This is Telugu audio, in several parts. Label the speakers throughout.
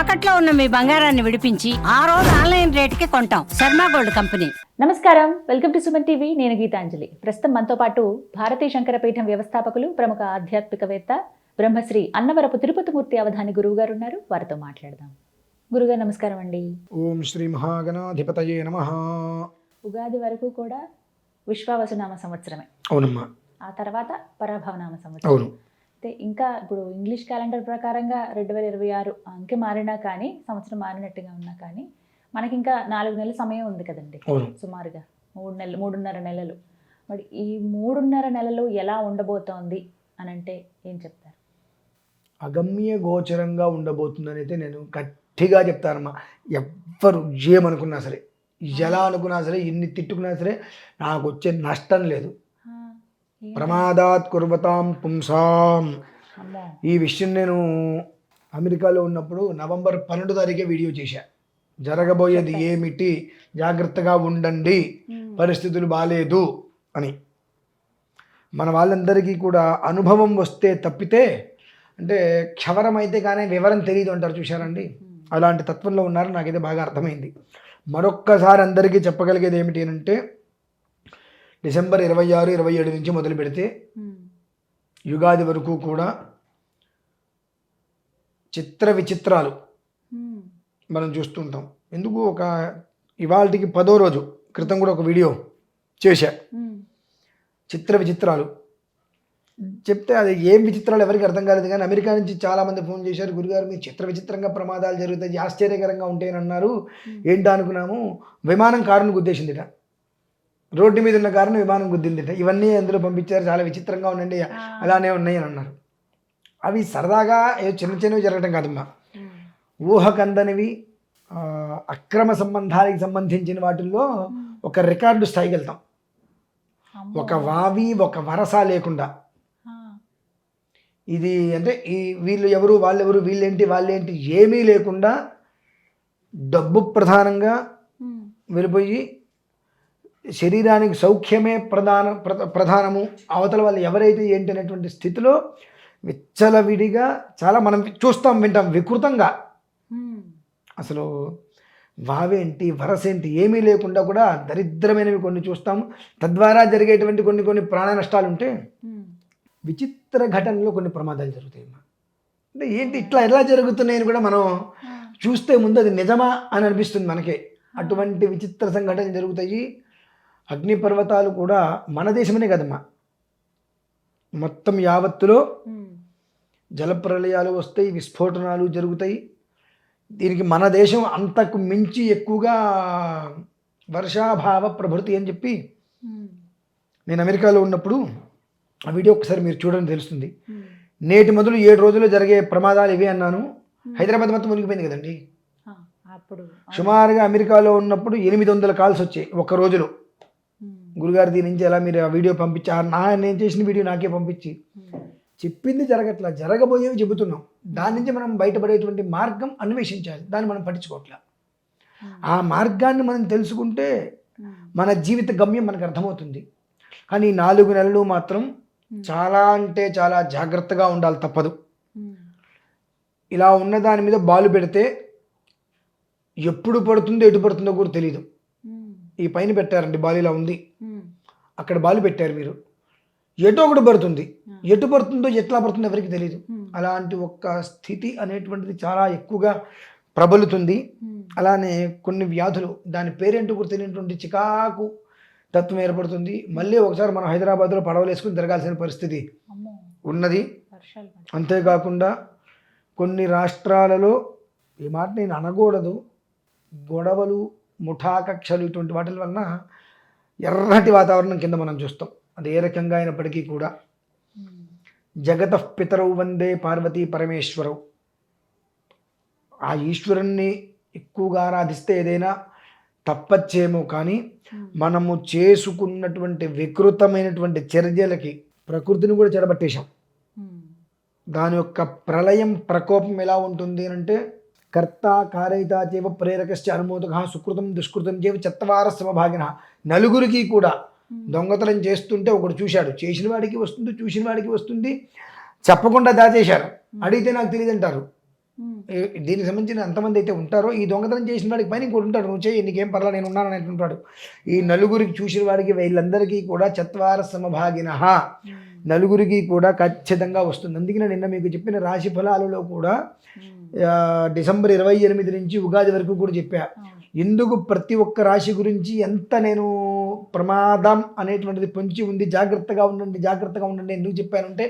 Speaker 1: తాకట్లో ఉన్న మీ బంగారాన్ని విడిపించి ఆ రోజు ఆన్లైన్ రేటుకి కొంటాం. Sharma gold company.
Speaker 2: నమస్కారం. Welcome to Suman TV. నేను గీతాంజలి. ప్రస్తుతం మనతో పాటు భారతీయ శంకరపీఠం వ్యవస్థాపకులు ప్రముఖ ఆధ్యాత్మికవేత్త బ్రహ్మశ్రీ అన్నవరపు తిరుపతిమూర్తి అవధాని గురువు గారు ఉన్నారు. వారితో మాట్లాడదాం. గురుగారు నమస్కారం అండి.
Speaker 3: ఓం శ్రీ మహాగణాధిపతయే నమ.
Speaker 2: ఉగాది వరకు కూడా విశ్వావసునామ సంవత్సరమే.
Speaker 3: అవునమ్మా.
Speaker 2: ఆ తర్వాత పరాభవనామ సంవత్సరం.
Speaker 3: అవును.
Speaker 2: అయితే ఇంకా ఇప్పుడు ఇంగ్లీష్ క్యాలెండర్ ప్రకారంగా రెండు వేల ఇరవై ఆరు అంకె మారినా కానీ సంవత్సరం మారినట్టుగా ఉన్నా కానీ మనకి ఇంకా నాలుగు నెలల సమయం ఉంది కదండి. సుమారుగా మూడు నెలలు మూడున్నర నెలలు. మరి ఈ మూడున్నర నెలలు ఎలా ఉండబోతోంది అని అంటే ఏం చెప్తారు?
Speaker 3: అగమ్య గోచరంగా ఉండబోతుందని అయితే నేను గట్టిగా చెప్తానమ్మా. ఎవ్వరు ఏమనుకున్నా సరే ఎలా అనుకున్నా సరే ఎన్ని తిట్టుకున్నా సరే నాకు వచ్చే నష్టం లేదు? ప్రమాదాత్ కుర్వతాం పుంసాం. ఈ విషయం నేను అమెరికాలో ఉన్నప్పుడు నవంబర్ పన్నెండు తారీఖే వీడియో చేశా. జరగబోయేది ఏమిటి? జాగ్రత్తగా ఉండండి. పరిస్థితులు బాగాలేదు అని. మన వాళ్ళందరికీ కూడా అనుభవం వస్తే తప్పితే అంటే క్షవరం అయితే కానీ వివరం తెలియదు అంటారు చూశారండి. అలాంటి తత్వంలో ఉన్నారు నాకైతే బాగా అర్థమైంది. మరొక్కసారి అందరికీ చెప్పగలిగేది ఏమిటి అంటే డిసెంబర్ ఇరవై ఆరు ఇరవై ఏడు నుంచి మొదలు పెడితే యుగాది వరకు కూడా చిత్ర విచిత్రాలు మనం చూస్తుంటాం. ఎందుకు? ఒక ఇవాళకి పదో రోజు క్రితం కూడా ఒక వీడియో చేశా. చిత్ర విచిత్రాలు. చెప్తే అది ఏం విచిత్రాలు ఎవరికి అర్థం కాలేదు కానీ అమెరికా నుంచి చాలామంది ఫోన్ చేశారు గురుగారు మీరు చిత్ర విచిత్రంగా ప్రమాదాలు జరుగుతాయి ఆశ్చర్యకరంగా ఉంటాయని అన్నారు. ఏంటో అనుకున్నాము విమానం కారును గుద్దేసిందిట. రోడ్డు మీద ఉన్న కారును విమానం గుద్దిందిట. ఇవన్నీ అందులో పంపించారు. చాలా విచిత్రంగా ఉండండి అలానే ఉన్నాయి అని అన్నారు. అవి సరదాగా ఏదో చిన్న చిన్నవి జరగటం కాదమ్మా. ఊహకందనివి అక్రమ సంబంధాలకు సంబంధించిన వాటిల్లో ఒక రికార్డు స్థాయికి వెళ్తాం. ఒక వావి ఒక వరస లేకుండా. ఇది అంటే ఈ వీళ్ళు ఎవరు వాళ్ళెవరు వీళ్ళేంటి వాళ్ళేంటి ఏమీ లేకుండా డబ్బు ప్రధానంగా వెళ్ళిపోయి శరీరానికి సౌఖ్యమే ప్రధాన ప్ర- ప్రధానము. అవతల వాళ్ళు ఎవరైతే ఏంటి అనేటువంటి స్థితిలో విచ్చలవిడిగా చాలా మనం చూస్తాం వింటాం వికృతంగా. అసలు వావేంటి వరసేంటి ఏమీ లేకుండా కూడా దరిద్రమైనవి కొన్ని చూస్తాము. తద్వారా జరిగేటువంటి కొన్ని కొన్ని ప్రాణ నష్టాలు ఉంటే విచిత్ర ఘటనలో కొన్ని ప్రమాదాలు జరుగుతాయి. అంటే ఏంటి ఇట్లా ఎలా జరుగుతున్నాయని కూడా మనం చూస్తే ముందు అది నిజమా అని అనిపిస్తుంది మనకే. అటువంటి విచిత్ర సంఘటనలు జరుగుతాయి. అగ్నిపర్వతాలు కూడా మన దేశమనే కదమ్మా. మొత్తం యావత్తులో జలప్రలయాలు వస్తాయి విస్ఫోటనాలు జరుగుతాయి. దీనికి మన దేశం అంతకు మించి ఎక్కువగా వర్షాభావ ప్రభృతి అని చెప్పి నేను అమెరికాలో ఉన్నప్పుడు ఆ వీడియో ఒకసారి మీరు చూడండి తెలుస్తుంది. నేటి మొదలు ఏడు రోజుల్లో జరిగే ప్రమాదాలు ఇవి అన్నాను. హైదరాబాద్ మొత్తం మునిగిపోయింది కదండి. సుమారుగా అమెరికాలో ఉన్నప్పుడు ఎనిమిది వందల కాల్స్ వచ్చాయి ఒక రోజులో. గురుగారు దీని నుంచి ఎలా మీరు ఆ వీడియో పంపించి ఆ నా నేను చేసిన వీడియో నాకే పంపించి. చెప్పింది జరగట్లా జరగబోయేవి చెబుతున్నాం. దాని నుంచి మనం బయటపడేటువంటి మార్గం అన్వేషించాలి. దాన్ని మనం పట్టించుకోవట్లా ఆ మార్గాన్ని మనం తెలుసుకుంటే మన జీవిత గమ్యం మనకు అర్థమవుతుంది. కానీ నాలుగు నెలలు మాత్రం చాలా అంటే చాలా జాగ్రత్తగా ఉండాలి తప్పదు. ఇలా ఉన్న దాని మీద బాలు పెడితే ఎప్పుడు పడుతుందో ఎటు పడుతుందో కూడా తెలియదు ఈ పైన పెట్టారండి బాలు ఇలా ఉంది. అక్కడ బాలు పెట్టారు మీరు. ఎటో ఒకటి పడుతుంది. ఎటు పడుతుందో ఎట్లా పడుతుందో ఎవరికి తెలియదు అలాంటి ఒక్క స్థితి అనేటువంటిది చాలా ఎక్కువగా ప్రబలుతుంది. అలానే కొన్ని వ్యాధులు దాని పేరేంటో కూడా తెలియనటువంటి చికాకు తత్వం ఏర్పడుతుంది. మళ్ళీ ఒకసారి మనం హైదరాబాద్లో పడవలు వేసుకుని తిరగాల్సిన పరిస్థితి ఉన్నది. అంతేకాకుండా కొన్ని రాష్ట్రాలలో ఈ మాట నేను అనకూడదు. గొడవలు ముఠా కక్షలు ఇటువంటి వాటి వలన ఎర్రటి వాతావరణం కింద మనం చూస్తాం. అది ఏ రకంగా అయినప్పటికీ కూడా. జగత పితరవు వందే పార్వతీ పరమేశ్వరవు ఆ ఈశ్వరుణ్ణి ఎక్కువగా ఆరాధిస్తే ఏదైనా తప్పచ్చేమో కానీ మనము చేసుకున్నటువంటి వికృతమైనటువంటి చర్యలకి ప్రకృతిని కూడా చెడబట్టేశాం. దాని యొక్క ప్రళయం ప్రకోపం ఎలా ఉంటుంది అంటే కర్త కారయిత చేవ ప్రేరకశ్చ అనుమోదక సుకృతం దుష్కృతం చేవ చత్తవార సమభాగిన నలుగురికి కూడా దొంగతనం చేస్తుంటే ఒకడు చూశాడు చేసిన వాడికి వస్తుంది చూసిన వాడికి వస్తుంది చెప్పకుండా దాచేశారు. అడిగితే నాకు తెలియదు అంటారు ఏ- దీనికి సంబంధించిన ఎంతమంది అయితే ఉంటారో ఈ దొంగతనం చేసిన వాడికి పైన ఇంకోటి ఉంటాడు నువ్వు చేయి నీకేం పర్లా నేను ఉన్నాను అనేటుంటాడు ఈ నలుగురికి చూసిన వాడికి వీళ్ళందరికీ కూడా చత్వార సమభాగిన నలుగురికి కూడా ఖచ్చితంగా వస్తుంది. అందుకనే నిన్న మీకు చెప్పిన రాశి ఫలాలలో కూడా ఆ, డిసెంబర్ ఇరవై ఎనిమిది నుంచి ఉగాది వరకు కూడా చెప్పా. ఎందుకు ప్రతి ఒక్క రాశి గురించి ఎంత నేను ప్రమాదం అనేటువంటిది పొంచి ఉంది జాగ్రత్తగా ఉండండి జాగ్రత్తగా ఉండండి ఎందుకు చెప్పానంటే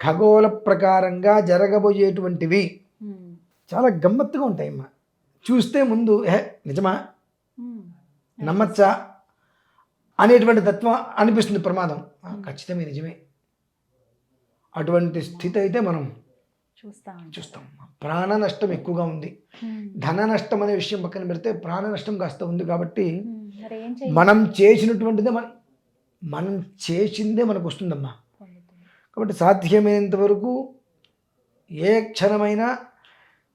Speaker 3: ఖగోళ ప్రకారంగా జరగబోయేటువంటివి చాలా గమ్మత్తుగా ఉంటాయమ్మా. చూస్తే ముందు హే నిజమా? నమ్మచ్చా? అనేటువంటి తత్వం అనిపిస్తుంది ప్రమాదం. ఖచ్చితమే నిజమే. అటువంటి స్థితి అయితే మనం
Speaker 2: చూస్తా.
Speaker 3: చూస్తాం. ప్రాణ నష్టం ఎక్కువగా ఉంది. ధన నష్టం అనే విషయం పక్కన పెడితే ప్రాణ నష్టం కాస్త ఉంది కాబట్టి మనం చేసినటువంటిదే మన మనం చేసిందే మనకు వస్తుందమ్మా. కాబట్టి సాధ్యమైనంత వరకు ఏ క్షణమైనా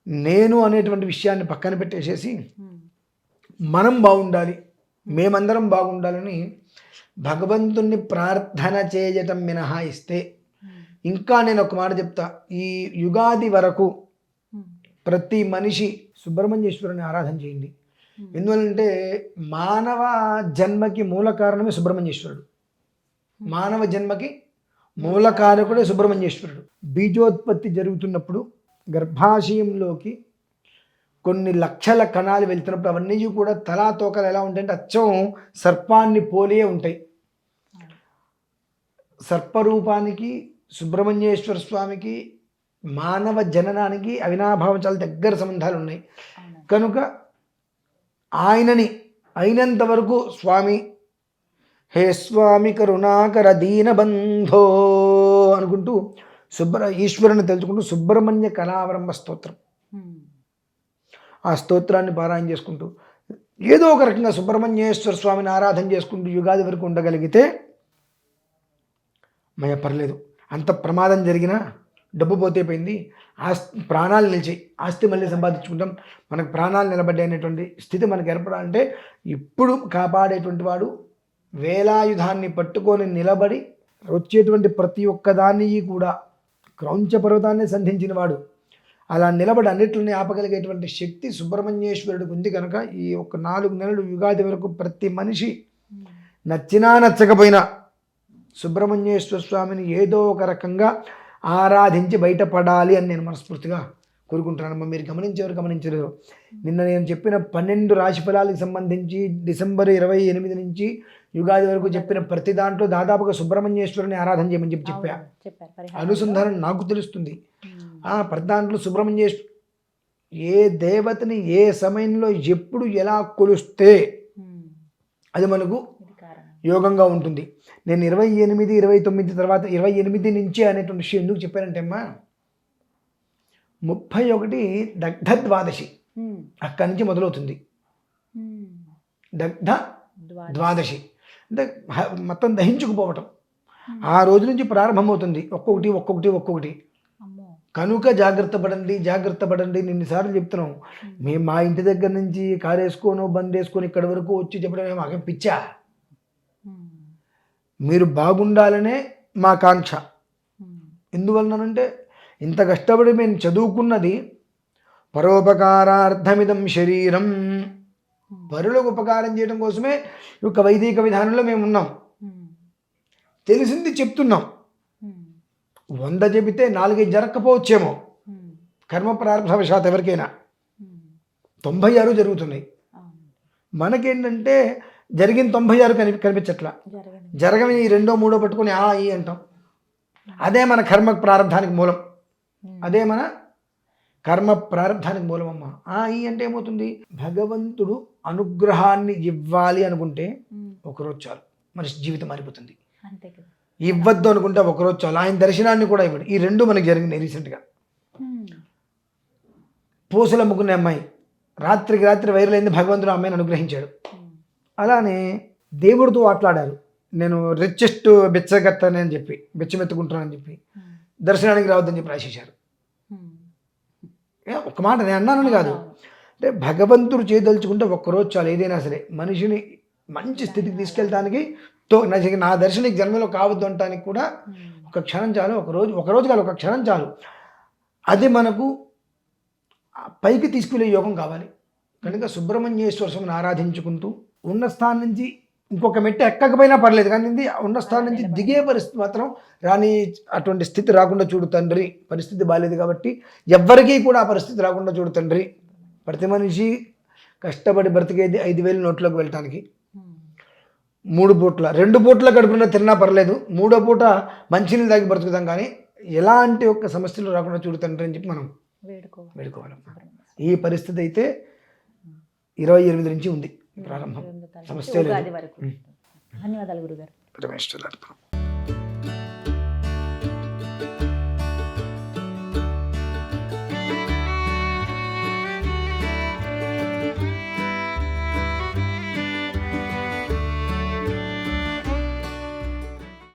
Speaker 3: నేను అనేటువంటి విషయాన్ని పక్కన పెట్టేసేసి మనం బాగుండాలి మేమందరం బాగుండాలని భగవంతుణ్ణి ప్రార్థన చేయటం మినహాయిస్తే ఇంకా నేను ఒక మాట చెప్తా. ఈ యుగాది వరకు ప్రతి మనిషి సుబ్రహ్మణ్యేశ్వరుని ఆరాధన చేయండి. ఎందువల్లంటే మానవ జన్మకి మూల కారణమే సుబ్రహ్మణ్యేశ్వరుడు. మానవ జన్మకి మూల కారకుడే సుబ్రహ్మణ్యేశ్వరుడు. బీజోత్పత్తి జరుగుతున్నప్పుడు గర్భాశయంలోకి కొన్ని లక్షల కణాలు వెళ్తున్నప్పుడు అవన్నీ కూడా తలా తోకలు ఎలా ఉంటాయంటే అచ్చం సర్పాన్ని పోలియే ఉంటాయి. సర్పరూపానికి సుబ్రహ్మణ్యేశ్వర స్వామికి మానవ జననానికి అవినాభావం చాలా దగ్గర సంబంధాలు ఉన్నాయి కనుక ఆయనని అయినంత వరకు స్వామి హే స్వామి కరుణాకర దీనబంధో అనుకుంటూ సుబ్ర ఈశ్వరుని తెలుసుకుంటూ సుబ్రహ్మణ్య కళావరంభ స్తోత్రం. ఆ స్తోత్రాన్ని పారాయణ చేసుకుంటూ ఏదో ఒక రకంగా సుబ్రహ్మణ్యేశ్వర స్వామిని ఆరాధన చేసుకుంటూ యుగాది వరకు ఉండగలిగితే మయ పర్లేదు. అంత ప్రమాదం జరిగినా డబ్బు పోతే పోయింది. ఆస్తి ప్రాణాలు నిలిచి ఆస్తి మళ్ళీ సంపాదించుకుంటాం. మనకు ప్రాణాలు నిలబడ్డాయి అనేటువంటి స్థితి మనకు ఏర్పడాలంటే ఇప్పుడు కాపాడేటువంటి వాడు వేలాయుధాన్ని పట్టుకొని నిలబడి వచ్చేటువంటి ప్రతి ఒక్కదాన్ని కూడా క్రౌంచ పర్వతాన్ని సంధించిన వాడు. అలా నిలబడి అన్నిటిని ఆపగలిగేటువంటి శక్తి సుబ్రహ్మణ్యేశ్వరుడికి ఉంది కనుక ఈ ఒక నాలుగు నెలలు యుగాది వరకు ప్రతి మనిషి నచ్చినా నచ్చకపోయినా సుబ్రహ్మణ్యేశ్వర స్వామిని ఏదో ఒక రకంగా ఆరాధించి బయటపడాలి అని నేను మనస్ఫూర్తిగా కోరుకుంటున్నానమ్మా మీరు గమనించేవారు గమనించరు నిన్న నేను చెప్పిన పన్నెండు రాశి ఫలాలకు సంబంధించి డిసెంబర్ ఇరవై ఎనిమిది నుంచి యుగాది వరకు చెప్పిన ప్రతి దాంట్లో దాదాపుగా సుబ్రహ్మణ్యేశ్వరుని ఆరాధన చేయమని చెప్పి చెప్పా. అనుసంధానం నాకు తెలుస్తుంది. ప్రతి దాంట్లో సుబ్రహ్మణ్యేశ్వర ఏ దేవతని ఏ సమయంలో ఎప్పుడు ఎలా కొలుస్తే అది మనకు యోగంగా ఉంటుంది. నేను ఇరవై ఎనిమిది ఇరవై తొమ్మిది తర్వాత ఇరవై ఎనిమిది నుంచి అనేటువంటి విషయం ఎందుకు చెప్పానంటే అమ్మా ముప్పై ఒకటి దగ్ధ ద్వాదశి అక్కడి నుంచి మొదలవుతుంది. దగ్ధ
Speaker 2: ద్వాదశి.
Speaker 3: అంటే మొత్తం దహించుకుపోవటం. ఆ రోజు నుంచి ప్రారంభమవుతుంది. ఒక్కొక్కటి ఒక్కొక్కటి ఒక్కొక్కటి. కనుక జాగ్రత్త పడండి జాగ్రత్త పడండి. నిన్నిసార్లు చెప్తున్నాం మేము మా ఇంటి దగ్గర నుంచి కారు వేసుకోను బంద్ వేసుకొని ఇక్కడి వరకు వచ్చి చెప్పడం మాకేం పిచ్చా? మీరు బాగుండాలనే మా కాంక్ష.
Speaker 2: ఉమ్,
Speaker 3: ఎందువలనంటే ఇంత కష్టపడి మేము చదువుకున్నది పరోపకారార్థమిదం శరీరం. పరులకు ఉపకారం చేయడం కోసమే యొక్క వైదిక విధానంలో మేము ఉన్నాం.
Speaker 2: ఉమ్,
Speaker 3: తెలిసింది చెప్తున్నాం. వంద చెబితే నాలుగైదు జరగకపోవచ్చేమో కర్మ ప్రారంభవశాత్ ఎవరికైనా. తొంభై ఆరు జరుగుతున్నాయి. మనకేంటంటే జరిగిన తొంభై ఆరు కని కనిపించట్లా.
Speaker 2: జరగని.
Speaker 3: ఈ రెండో మూడో పట్టుకొని ఆ ఈ అంటాం. అదే మన కర్మ ప్రారంధానికి మూలం. అదే మన కర్మ ప్రారంధానికి మూలమమ్మ. ఆ ఈ అంటే ఏమవుతుంది? భగవంతుడు అనుగ్రహాన్ని ఇవ్వాలి అనుకుంటే ఒకరోజు చాలు. మనిషి జీవితం మారిపోతుంది. ఇవ్వద్దు అనుకుంటే ఒకరోజు చాలు. ఆయన దర్శనాన్ని కూడా ఇవ్వడు. ఈ రెండు మనకి జరిగినాయి రీసెంట్గా పూసలు అమ్ముకునే అమ్మాయి. రాత్రికి రాత్రి వైరల్ అయింది భగవంతుడు అమ్మాయిని అనుగ్రహించాడు. అలానే దేవుడితో ఆటలాడారు. నేను రిచెస్ట్ బిచ్చగత్తనని చెప్పి బిచ్చమెత్తుకుంటున్నానని చెప్పి
Speaker 2: ఉమ్,
Speaker 3: దర్శనానికి రావద్దని చెప్పి రాసేశారు. ఏ, ఒక్క మాట నేను అన్నానని కాదు. అంటే భగవంతుడు చేయదలుచుకుంటే ఒక్కరోజు చాలు ఏదైనా సరే మనిషిని మంచి స్థితికి తీసుకెళ్ళడానికి తో నా- దర్శనకి జన్మలో కావద్దు అనటానికి కూడా
Speaker 2: ఉమ్,
Speaker 3: ఒక క్షణం చాలు ఒక రోజు ఒక రోజు కాదు ఒక క్షణం చాలు. అది మనకు పైకి తీసుకువెళ్ళే యోగం కావాలి. కనుక సుబ్రహ్మణ్యేశ్వర స్వామిని ఆరాధించుకుంటూ ఉన్న స్థానం నుంచి ఇంకొక మెట్టు ఎక్కకపోయినా పర్లేదు కానీ ఇది ఉన్న స్థానం నుంచి దిగే పరిస్థితి మాత్రం రాని అటువంటి స్థితి రాకుండా చూడు తండ్రి పరిస్థితి బాగాలేదు కాబట్టి ఎవ్వరికీ కూడా ఆ పరిస్థితి రాకుండా చూడు తండ్రి. ప్రతి మనిషి కష్టపడి బ్రతికేది ఐదు వేలు నోట్లోకి వెళ్ళటానికి. మూడు పూట్ల రెండు పూట్ల గడుపున తిన్నా పర్లేదు మూడో పూట మంచినీళ్ళు తాగి బ్రతుకుతాం కానీ ఎలాంటి ఒక్క సమస్యలు రాకుండా చూడు తండ్రి అని చెప్పి మనం
Speaker 2: వేడుకోవాలి.
Speaker 3: వేడుకోవాలి ఈ పరిస్థితి అయితే ఇరవై ఎనిమిది నుంచి ఉంది. ప్రారంభం. సమస్య
Speaker 2: ధన్యవాదాలు గురుగారు.
Speaker 3: పరమేశ్వరుడు అర్పణం.